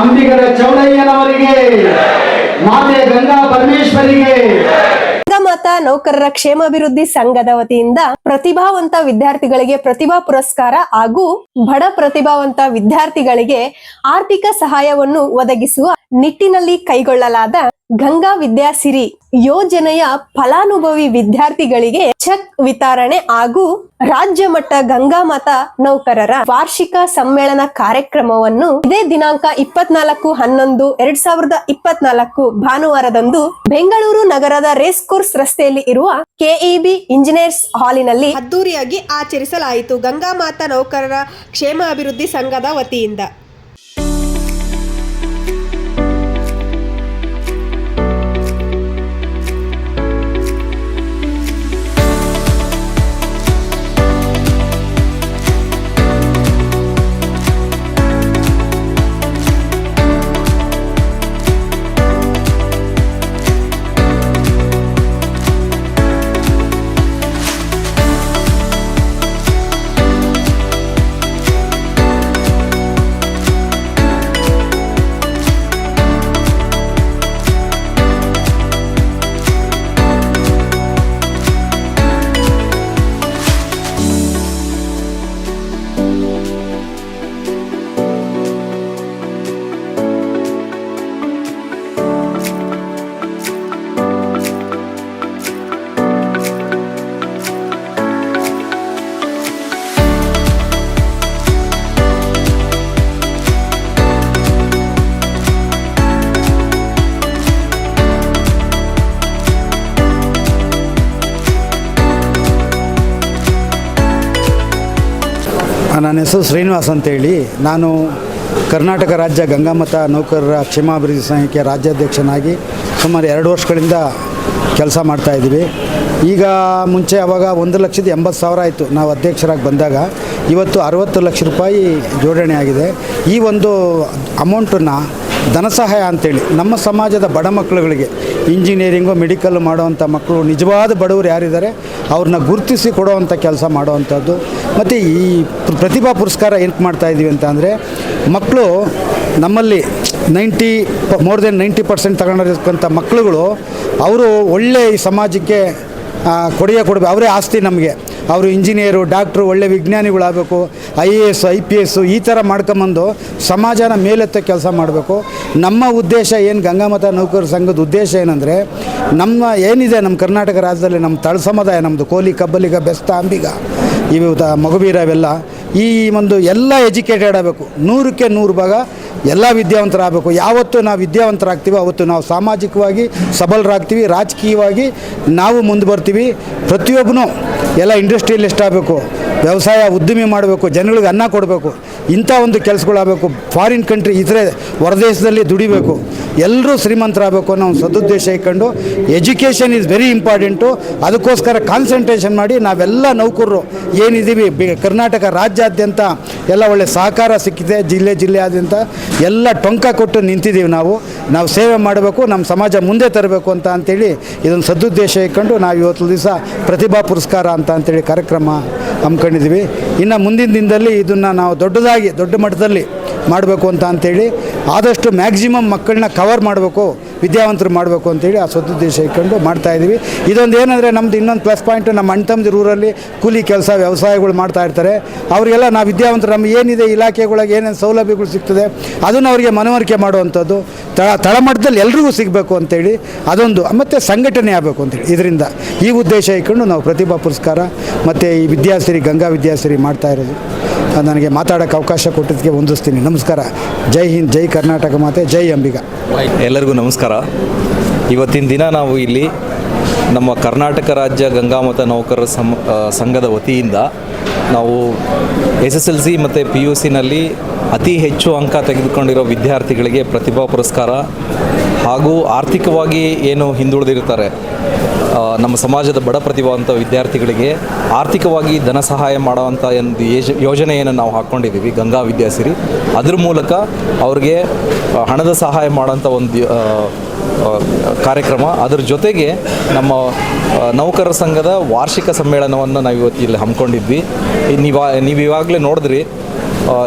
ಅಂಬಿಗರ ಚೌಡಯ್ಯನವರಿಗೆ, ಮಾತೆ ಗಂಗಾ ಪರಮೇಶ್ವರಿಗೆ. ಮಾತಾ ನೌಕರರ ಕ್ಷೇಮಾಭಿವೃದ್ಧಿ ಸಂಘದ ವತಿಯಿಂದ ಪ್ರತಿಭಾವಂತ ವಿದ್ಯಾರ್ಥಿಗಳಿಗೆ ಪ್ರತಿಭಾ ಪುರಸ್ಕಾರ ಹಾಗೂ ಬಡ ಪ್ರತಿಭಾವಂತ ವಿದ್ಯಾರ್ಥಿಗಳಿಗೆ ಆರ್ಥಿಕ ಸಹಾಯವನ್ನು ಒದಗಿಸುವ ನಿಟ್ಟಿನಲ್ಲಿ ಕೈಗೊಳ್ಳಲಾದ ಗಂಗಾ ವಿದ್ಯಾಸಿರಿ ಯೋಜನೆಯ ಫಲಾನುಭವಿ ವಿದ್ಯಾರ್ಥಿಗಳಿಗೆ ಚೆಕ್ ವಿತರಣೆ ಹಾಗೂ ರಾಜ್ಯ ಮಟ್ಟ ಗಂಗಾ ಮತ ನೌಕರರ ವಾರ್ಷಿಕ ಸಮ್ಮೇಳನ ಕಾರ್ಯಕ್ರಮವನ್ನು ಇದೇ ದಿನಾಂಕ ಇಪ್ಪತ್ನಾಲ್ಕು ಹನ್ನೊಂದು ಎರಡ್ ಸಾವಿರದ ಇಪ್ಪತ್ನಾಲ್ಕು ಭಾನುವಾರದಂದು ಬೆಂಗಳೂರು ನಗರದ ರೇಸ್ ಕೋರ್ಸ್ ರಸ್ತೆಯಲ್ಲಿ ಇರುವ ಕೆಇಬಿ ಇಂಜಿನಿಯರ್ಸ್ ಹಾಲಿನಲ್ಲಿ ಅದ್ದೂರಿಯಾಗಿ ಆಚರಿಸಲಾಯಿತು ಗಂಗಾ ಮಾತಾ ನೌಕರರ ಕ್ಷೇಮ ಅಭಿವೃದ್ಧಿ ಸಂಘದ ವತಿಯಿಂದ. ನನ್ನ ಹೆಸರು ಶ್ರೀನಿವಾಸ್ ಅಂತೇಳಿ. ನಾನು ಕರ್ನಾಟಕ ರಾಜ್ಯ ಗಂಗಾಮತ ನೌಕರರ ಕ್ಷೇಮಾಭಿವೃದ್ಧಿ ಸಂಘಕ್ಕೆ ರಾಜ್ಯಾಧ್ಯಕ್ಷನಾಗಿ ಸುಮಾರು ಎರಡು ವರ್ಷಗಳಿಂದ ಕೆಲಸ ಮಾಡ್ತಾಯಿದ್ದೀವಿ ಈಗ ಮುಂಚೆ ಅವಾಗ ಒಂದು ಲಕ್ಷದ ಎಂಬತ್ತು ಸಾವಿರ ಆಯಿತು ನಾವು ಅಧ್ಯಕ್ಷರಾಗಿ ಬಂದಾಗ. ಇವತ್ತು ಅರುವತ್ತು ಲಕ್ಷ ರೂಪಾಯಿ ಜೋಡಣೆ ಆಗಿದೆ. ಈ ಒಂದು ಅಮೌಂಟನ್ನು ಧನಸಹಾಯ ಅಂತೇಳಿ ನಮ್ಮ ಸಮಾಜದ ಬಡ ಮಕ್ಕಳುಗಳಿಗೆ ಇಂಜಿನಿಯರಿಂಗು ಮೆಡಿಕಲ್ ಮಾಡುವಂಥ ಮಕ್ಕಳು ನಿಜವಾದ ಬಡವರು ಯಾರಿದ್ದಾರೆ, ಅವ್ರನ್ನ ಗುರುತಿಸಿ ಕೊಡುವಂಥ ಕೆಲಸ ಮಾಡುವಂಥದ್ದು. ಮತ್ತು ಈ ಪ್ರ- ಪ್ರತಿಭಾ ಪುರಸ್ಕಾರ ಏನಕ್ಕೆ ಮಾಡ್ತಾ ಇದ್ದೀವಿ ಅಂತ ಅಂದರೆ, ಮಕ್ಕಳು ನಮ್ಮಲ್ಲಿ ninety more than ninety percent ತಗೊಂಡಿರ್ತಕ್ಕಂಥ ಮಕ್ಕಳುಗಳು, ಅವರು ಒಳ್ಳೆ ಈ ಸಮಾಜಕ್ಕೆ ಕೊಡುಗೆ ಕೊಡಬೇಕು ಅವರೇ ಆಸ್ತಿ ನಮಗೆ. ಅವರು ಇಂಜಿನಿಯರು, ಡಾಕ್ಟ್ರು, ಒಳ್ಳೆ ವಿಜ್ಞಾನಿಗಳಾಗಬೇಕು, I A S, I P S ಈ ಥರ ಮಾಡ್ಕೊಂಬಂದು ಸಮಾಜನ ಮೇಲೆತ್ತ ಕೆಲಸ ಮಾಡಬೇಕು. ನಮ್ಮ ಉದ್ದೇಶ ಏನು ಗಂಗಾಮತ ನೌಕರ ಸಂಘದ ಉದ್ದೇಶ ಏನಂದರೆ, ನಮ್ಮ ಏನಿದೆ ನಮ್ಮ ಕರ್ನಾಟಕ ರಾಜ್ಯದಲ್ಲಿ ನಮ್ಮ ತಳ ಸಮುದಾಯ ನಮ್ಮದು ಕೋಲಿ, ಕಬ್ಬಲಿಗ, ಬೆಸ್ತ, ಅಂಬಿಗ, ಇವು ಮಗುಬೀರ ಅವೆಲ್ಲ, ಈ ಒಂದು ಎಲ್ಲ ಎಜುಕೇಟೆಡ್ ಆಗಬೇಕು. ನೂರಕ್ಕೆ ನೂರು ಭಾಗ ಎಲ್ಲ ವಿದ್ಯಾವಂತರಾಗಬೇಕು. ಯಾವತ್ತು ನಾವು ವಿದ್ಯಾವಂತರಾಗ್ತೀವೋ ಅವತ್ತು ನಾವು ಸಾಮಾಜಿಕವಾಗಿ ಸಬಲರಾಗ್ತೀವಿ, ರಾಜಕೀಯವಾಗಿ ನಾವು ಮುಂದೆ ಬರ್ತೀವಿ. ಪ್ರತಿಯೊಬ್ಬನು ಎಲ್ಲ ಇಂಡಸ್ಟ್ರಿಯಲಿಸ್ಟ್ ಆಗಬೇಕು ವ್ಯವಸಾಯ ಉದ್ದಿಮೆ ಮಾಡಬೇಕು, ಜನಗಳಿಗೆ ಅನ್ನ ಕೊಡಬೇಕು, ಇಂಥ ಒಂದು ಕೆಲಸಗಳಾಗಬೇಕು ಫಾರಿನ್ ಕಂಟ್ರಿ ಇತರೆ ಹೊರದೇಶದಲ್ಲಿ ದುಡಿಬೇಕು, ಎಲ್ಲರೂ ಶ್ರೀಮಂತರಾಗಬೇಕು ಅನ್ನೋ ಒಂದು ಸದುದ್ದೇಶ ಇಟ್ಕೊಂಡು ಎಜುಕೇಷನ್ ಈಸ್ ವೆರಿ ಇಂಪಾರ್ಟೆಂಟು ಅದಕ್ಕೋಸ್ಕರ ಕಾನ್ಸಂಟ್ರೇಷನ್ ಮಾಡಿ ನಾವೆಲ್ಲ ನೌಕರರು. ಏನಿದ್ದೀವಿ, ಬಿ- ಕರ್ನಾಟಕ ರಾಜ್ಯಾದ್ಯಂತ ಎಲ್ಲ ಒಳ್ಳೆ ಸಹಕಾರ ಸಿಕ್ಕಿದೆ, ಜಿಲ್ಲೆ ಜಿಲ್ಲೆಯಾದ್ಯಂತ ಎಲ್ಲ ಟೊಂಕ ಕೊಟ್ಟು ನಿಂತಿದ್ದೀವಿ ನಾವು. ನಾವು ಸೇವೆ ಮಾಡಬೇಕು, ನಮ್ಮ ಸಮಾಜ ಮುಂದೆ ತರಬೇಕು ಅಂತ ಅಂತೇಳಿ ಇದೊಂದು ಸದುದ್ದೇಶ ಇಟ್ಕೊಂಡು ನಾವು ಇವತ್ತು ದಿವಸ ಪ್ರತಿಭಾ ಪುರಸ್ಕಾರ ಅಂತ ಅಂತೇಳಿ ಕಾರ್ಯಕ್ರಮ ಹಮ್ಮಿಕೊಂಡಿದ್ದೀವಿ. ಇನ್ನು ಮುಂದಿನ ದಿನದಲ್ಲಿ ಇದನ್ನು ನಾವು ದೊಡ್ಡದಾಗಿ, ದೊಡ್ಡ ಮಟ್ಟದಲ್ಲಿ ಮಾಡಬೇಕು ಅಂತ ಅಂತೇಳಿ ಆದಷ್ಟು ಮ್ಯಾಕ್ಸಿಮಮ್ ಮಕ್ಕಳನ್ನ ಕವರ್ ಮಾಡಬೇಕು. ವಿದ್ಯಾವಂತರು ಮಾಡಬೇಕು ಅಂತೇಳಿ ಆ ಸದುದ್ದೇಶ ಇಟ್ಕೊಂಡು ಮಾಡ್ತಾಯಿದ್ದೀವಿ ಇದೊಂದು ಏನಂದರೆ ನಮ್ಮದು ಇನ್ನೊಂದು ಪ್ಲಸ್ ಪಾಯಿಂಟ್ ನಮ್ಮ ರೂರಲ್ಲಿ ಊರಲ್ಲಿ ಕೂಲಿ ಕೆಲಸ ವ್ಯವಸಾಯಗಳು ಮಾಡ್ತಾ ಇರ್ತಾರೆ. ಅವರಿಗೆಲ್ಲ ನಾವು ವಿದ್ಯಾವಂತರು ನಮ್ಮ ಏನಿದೆ ಇಲಾಖೆಗಳಿಗೆ ಏನೇನು ಸೌಲಭ್ಯಗಳು ಸಿಗ್ತದೆ, ಅದನ್ನು ಅವರಿಗೆ ಮನವರಿಕೆ ಮಾಡುವಂಥದ್ದು, ತಳ, ತಳಮಟ್ಟದಲ್ಲಿ ಎಲ್ರಿಗೂ ಸಿಗಬೇಕು ಅಂತೇಳಿ ಅದೊಂದು, ಮತ್ತು ಸಂಘಟನೆ ಆಗಬೇಕು ಅಂತೇಳಿ. ಇದರಿಂದ ಈ ಉದ್ದೇಶ ಇಟ್ಕೊಂಡು ನಾವು ಪ್ರತಿಭಾ ಪುರಸ್ಕಾರ ಮತ್ತು ಈ ವಿದ್ಯಾಸಿರಿ ಗಂಗಾ ವಿದ್ಯಾಸಿರಿ ಮಾಡ್ತಾ ಇರೋದು. ನನಗೆ ಮಾತಾಡೋಕ್ಕೆ ಅವಕಾಶ ಕೊಟ್ಟಿದ್ದಕ್ಕೆ ವಂದಿಸ್ತೀನಿ. ನಮಸ್ಕಾರ. ಜೈ ಹಿಂದ್, ಜೈ ಕರ್ನಾಟಕ ಮಾತೆ, ಜೈ ಅಂಬಿಗ. ಎಲ್ಲರಿಗೂ ನಮಸ್ಕಾರ. ಇವತ್ತಿನ ದಿನ ನಾವು ಇಲ್ಲಿ ನಮ್ಮ ಕರ್ನಾಟಕ ರಾಜ್ಯ ಗಂಗಾಮತ ನೌಕರರ ಸಂ ಸಂಘದ ವತಿಯಿಂದ ನಾವು ಎಸ್ ಎಸ್ ಎಲ್ ಸಿ ಮತ್ತು ಪಿ ಯು ಸಿನಲ್ಲಿ ಅತಿ ಹೆಚ್ಚು ಅಂಕ ತೆಗೆದುಕೊಂಡಿರೋ ವಿದ್ಯಾರ್ಥಿಗಳಿಗೆ ಪ್ರತಿಭಾ ಪುರಸ್ಕಾರ ಹಾಗೂ ಆರ್ಥಿಕವಾಗಿ ಏನು ಹಿಂದುಳಿದಿರ್ತಾರೆ ನಮ್ಮ ಸಮಾಜದ ಬಡ ಪ್ರತಿಭಾವಂತ ವಿದ್ಯಾರ್ಥಿಗಳಿಗೆ ಆರ್ಥಿಕವಾಗಿ ಧನ ಸಹಾಯ ಮಾಡುವಂಥ ಒಂದು ಯೋಜ- ಯೋಜನೆಯನ್ನು ನಾವು ಹಾಕ್ಕೊಂಡಿದ್ದೀವಿ ಗಂಗಾ ವಿದ್ಯಾಸಿರಿ. ಅದ್ರ ಮೂಲಕ ಅವ್ರಿಗೆ ಹಣದ ಸಹಾಯ ಮಾಡೋಂಥ ಒಂದು ಕಾರ್ಯಕ್ರಮ. ಅದರ ಜೊತೆಗೆ ನಮ್ಮ ನೌಕರರ ಸಂಘದ ವಾರ್ಷಿಕ ಸಮ್ಮೇಳನವನ್ನು ನಾವು ಇವತ್ತು ಇಲ್ಲಿ ಹಮ್ಮಿಕೊಂಡಿದ್ವಿ. ನೀವು ನೀವು ಇವಾಗಲೇ ನೋಡಿದ್ರಿ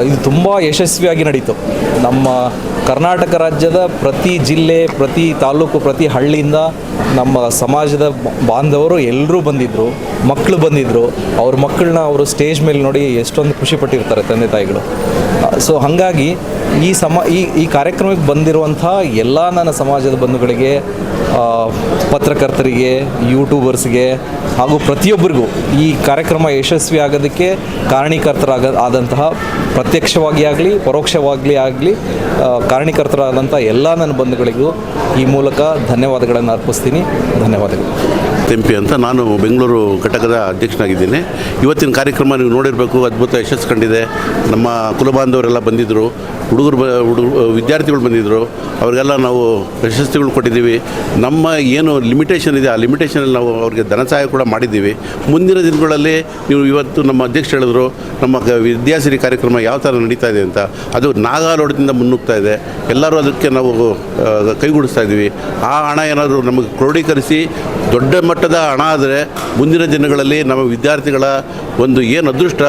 ಇದು ತುಂಬ ಯಶಸ್ವಿಯಾಗಿ ನಡೀತು. ನಮ್ಮ ಕರ್ನಾಟಕ ರಾಜ್ಯದ ಪ್ರತಿ ಜಿಲ್ಲೆ, ಪ್ರತಿ ತಾಲೂಕು, ಪ್ರತಿ ಹಳ್ಳಿಯಿಂದ ನಮ್ಮ ಸಮಾಜದ ಬಾಂಧವರು ಎಲ್ಲರೂ ಬಂದಿದ್ದರು ಮಕ್ಕಳು ಬಂದಿದ್ದರು ಅವ್ರ ಮಕ್ಕಳನ್ನ ಅವರು ಸ್ಟೇಜ್ ಮೇಲೆ ನೋಡಿ ಎಷ್ಟೊಂದು ಖುಷಿ ಪಟ್ಟಿರ್ತಾರೆ ತಂದೆ ತಾಯಿಗಳು. ಸೊ ಹಾಗಾಗಿ ಈ ಸಮ, ಈ ಈ ಕಾರ್ಯಕ್ರಮಕ್ಕೆ ಬಂದಿರುವಂಥ ಎಲ್ಲ ನನ್ನ ಸಮಾಜದ ಬಂಧುಗಳಿಗೆ ಪತ್ರಕರ್ತರಿಗೆ, ಯೂಟ್ಯೂಬರ್ಸ್ಗೆ ಹಾಗೂ ಪ್ರತಿಯೊಬ್ಬರಿಗೂ ಈ ಕಾರ್ಯಕ್ರಮ ಯಶಸ್ವಿ ಆಗೋದಕ್ಕೆ ಕಾರಣೀಕರ್ತರಾಗ, ಆದಂತಹ ಪ್ರತ್ಯಕ್ಷವಾಗಿ ಆಗಲಿ, ಪರೋಕ್ಷವಾಗಿ ಆಗಲಿ ಕಾರಣೀಕರ್ತರಾದಂಥ ಎಲ್ಲ ನನ್ನ ಬಂಧುಗಳಿಗೂ ಈ ಮೂಲಕ ಧನ್ಯವಾದಗಳನ್ನು ಅರ್ಪಿಸ್ತೀನಿ. ಧನ್ಯವಾದಗಳು. ತೆಂಪಿ ಅಂತ ನಾನು ಬೆಂಗಳೂರು ಘಟಕದ ಅಧ್ಯಕ್ಷನಾಗಿದ್ದೀನಿ. ಇವತ್ತಿನ ಕಾರ್ಯಕ್ರಮ ನೀವು ನೋಡಿರಬೇಕು, ಅದ್ಭುತ ಯಶಸ್ಸು ಕಂಡಿದೆ. ನಮ್ಮ ಕುಲಬಾಂಧವರೆಲ್ಲ ಬಂದಿದ್ದರು. ಹುಡುಗರು ಬ ಹುಡುಗರು ವಿದ್ಯಾರ್ಥಿಗಳು ಬಂದಿದ್ದರು ಅವರಿಗೆಲ್ಲ ನಾವು ಪ್ರಶಸ್ತಿಗಳು ಕೊಟ್ಟಿದ್ದೀವಿ. ನಮ್ಮ ಏನು ಲಿಮಿಟೇಷನ್ ಇದೆ, ಆ ಲಿಮಿಟೇಷನಲ್ಲಿ ನಾವು ಅವ್ರಿಗೆ ಧನ ಸಹಾಯ ಕೂಡ ಮಾಡಿದ್ದೀವಿ. ಮುಂದಿನ ದಿನಗಳಲ್ಲಿ ನೀವು ಇವತ್ತು ನಮ್ಮ ಅಧ್ಯಕ್ಷ ಹೇಳಿದ್ರು, ನಮ್ಮ ವಿದ್ಯಾಸಿರಿ ಕಾರ್ಯಕ್ರಮ ಯಾವ ಥರ ನಡೀತಾ ಇದೆ ಅಂತ. ಅದು ನಾಗಾಲೋಡದಿಂದ ಮುನ್ನುಗ್ತಾ ಇದೆ. ಎಲ್ಲರೂ ಅದಕ್ಕೆ ನಾವು ಕೈಗೂಡಿಸ್ತಾ ಇದ್ದೀವಿ. ಆ ಹಣ ಏನಾದರೂ ನಮಗೆ ಕ್ರೋಢೀಕರಿಸಿ, ದೊಡ್ಡ ಮಟ್ಟದ ಹಣ ಆದರೆ ಮುಂದಿನ ದಿನಗಳಲ್ಲಿ ನಮ್ಮ ವಿದ್ಯಾರ್ಥಿಗಳ ಒಂದು ಏನು ಅದೃಷ್ಟ,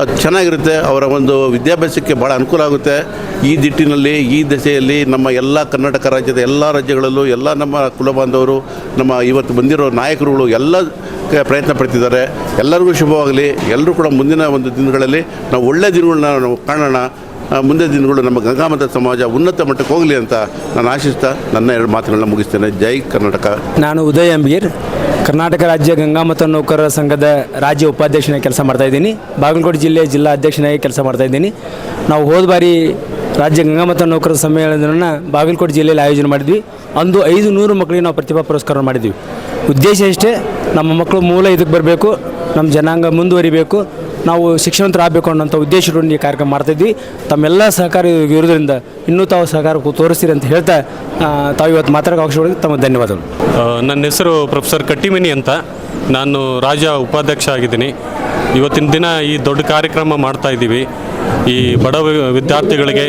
ಅದು ಚೆನ್ನಾಗಿರುತ್ತೆ. ಅವರ ಒಂದು ವಿದ್ಯಾಭ್ಯಾಸಕ್ಕೆ ಭಾಳ ಅನುಕೂಲ ಆಗುತ್ತೆ. ಈ ದಿಟ್ಟಿನಲ್ಲಿ, ಈ ದಿಸೆಯಲ್ಲಿ ನಮ್ಮ ಎಲ್ಲ ಕರ್ನಾಟಕ ರಾಜ್ಯದ ಎಲ್ಲ ರಾಜ್ಯಗಳಲ್ಲೂ ಎಲ್ಲ ನಮ್ಮ ಕುಲಬಾಂಧವರು ನಮ್ಮ ಇವತ್ತು ಬಂದಿರೋ ನಾಯಕರುಗಳು ಎಲ್ಲ ಪ್ರಯತ್ನ ಪಡ್ತಿದ್ದಾರೆ. ಎಲ್ಲರಿಗೂ ಶುಭವಾಗಲಿ. ಎಲ್ಲರೂ ಕೂಡ ಮುಂದಿನ ಒಂದು ದಿನಗಳಲ್ಲಿ ನಾವು ಒಳ್ಳೆಯ ದಿನಗಳನ್ನ ನಾವು ಕಾಣೋಣ. ಆ, ಮುಂದಿನ ದಿನಗಳು ನಮ್ಮ ಗಂಗಾಮತ ಸಮಾಜ ಉನ್ನತ ಮಟ್ಟಕ್ಕೆ ಹೋಗಲಿ ಅಂತ ನಾನು ಆಶಿಸ್ತಾ ನನ್ನ ಎರಡು ಮಾತುಗಳನ್ನ ಮುಗಿಸ್ತೇನೆ. ಜೈ ಕರ್ನಾಟಕ. ನಾನು ಉದಯ್ ಅಂಬೀರ್ ಕರ್ನಾಟಕ ರಾಜ್ಯ ಗಂಗಾಮತ ನೌಕರರ ಸಂಘದ ರಾಜ್ಯ ಉಪಾಧ್ಯಕ್ಷನಾಗಿ ಕೆಲಸ ಮಾಡ್ತಾ ಇದ್ದೀನಿ. ಬಾಗಲಕೋಟೆ ಜಿಲ್ಲೆಯ ಜಿಲ್ಲಾ ಅಧ್ಯಕ್ಷನಾಗಿ ಕೆಲಸ ಮಾಡ್ತಾ ಇದ್ದೀನಿ. ನಾವು ಹೋದ ಬಾರಿ ರಾಜ್ಯ ಗಂಗಾಮತ ನೌಕರರ ಸಮ್ಮೇಳನವನ್ನು ಬಾಗಲಕೋಟೆ ಜಿಲ್ಲೆಯಲ್ಲಿ ಆಯೋಜನೆ ಮಾಡಿದ್ವಿ. ಅಂದು ಐದು ನೂರು ಮಕ್ಕಳಿಗೆ ನಾವು ಪ್ರತಿಭಾ ಪುರಸ್ಕಾರ ಮಾಡಿದ್ವಿ. ಉದ್ದೇಶ ಇಷ್ಟೇ ನಮ್ಮ ಮಕ್ಕಳು ಮೂಲ ಇದಕ್ಕೆ ಬರಬೇಕು ನಮ್ಮ ಜನಾಂಗ ಮುಂದುವರಿಬೇಕು ನಾವು ಶಿಕ್ಷಣವಂತರಾಗಬೇಕು ಅನ್ನೋಂಥ ಉದ್ದೇಶ ಇಟ್ಕೊಂಡು ಈ ಕಾರ್ಯಕ್ರಮ ಮಾಡ್ತಾಯಿದ್ವಿ ತಮ್ಮೆಲ್ಲ ಸಹಕಾರ ಇರೋದ್ರಿಂದ ಇನ್ನೂ ತಾವು ಸಹಕಾರ ತೋರಿಸ್ತೀರಿ ಅಂತ ಹೇಳ್ತಾ ತಾವು ಇವತ್ತು ಮಾತಾಡೋ ಅವಕಾಶ ತಮ್ಮ ಧನ್ಯವಾದಗಳು. ನನ್ನ ಹೆಸರು ಪ್ರೊಫೆಸರ್ ಕಟ್ಟಿಮಿನಿ ಅಂತ. ನಾನು ರಾಜ್ಯ ಉಪಾಧ್ಯಕ್ಷ ಆಗಿದ್ದೀನಿ. ಇವತ್ತಿನ ದಿನ ಈ ದೊಡ್ಡ ಕಾರ್ಯಕ್ರಮ ಮಾಡ್ತಾ ಇದ್ದೀವಿ. ಈ ಬಡ ವಿದ್ಯಾರ್ಥಿಗಳಿಗೆ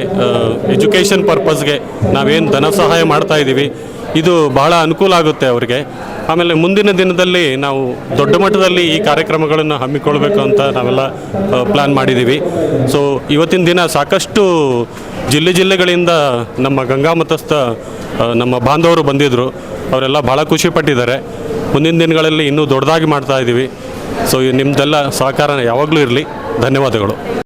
ಎಜುಕೇಷನ್ ಪರ್ಪಸ್ಗೆ ನಾವೇನು ಧನ ಸಹಾಯ ಮಾಡ್ತಾ ಇದ್ದೀವಿ. ಇದು ಬಹಳ ಅನುಕೂಲ ಆಗುತ್ತೆ ಅವರಿಗೆ. ಆಮೇಲೆ ಮುಂದಿನ ದಿನದಲ್ಲಿ ನಾವು ದೊಡ್ಡ ಮಟ್ಟದಲ್ಲಿ ಈ ಕಾರ್ಯಕ್ರಮಗಳನ್ನು ಹಮ್ಮಿಕೊಳ್ಬೇಕು ಅಂತ ನಾವೆಲ್ಲ ಪ್ಲ್ಯಾನ್ ಮಾಡಿದ್ದೀವಿ. ಸೊ ಇವತ್ತಿನ ದಿನ ಸಾಕಷ್ಟು ಜಿಲ್ಲೆ ಜಿಲ್ಲೆಗಳಿಂದ ನಮ್ಮ ಗಂಗಾ ಮತಸ್ಥ ನಮ್ಮ ಬಾಂಧವರು ಬಂದಿದ್ದರು ಅವರೆಲ್ಲ ಭಾಳ ಖುಷಿಪಟ್ಟಿದ್ದಾರೆ ಮುಂದಿನ ದಿನಗಳಲ್ಲಿ ಇನ್ನೂ ದೊಡ್ಡದಾಗಿ ಮಾಡ್ತಾ ಇದ್ದೀವಿ. ಸೊ ನಿಮ್ಮದೆಲ್ಲ ಸಹಕಾರ ಯಾವಾಗಲೂ ಇರಲಿ. ಧನ್ಯವಾದಗಳು.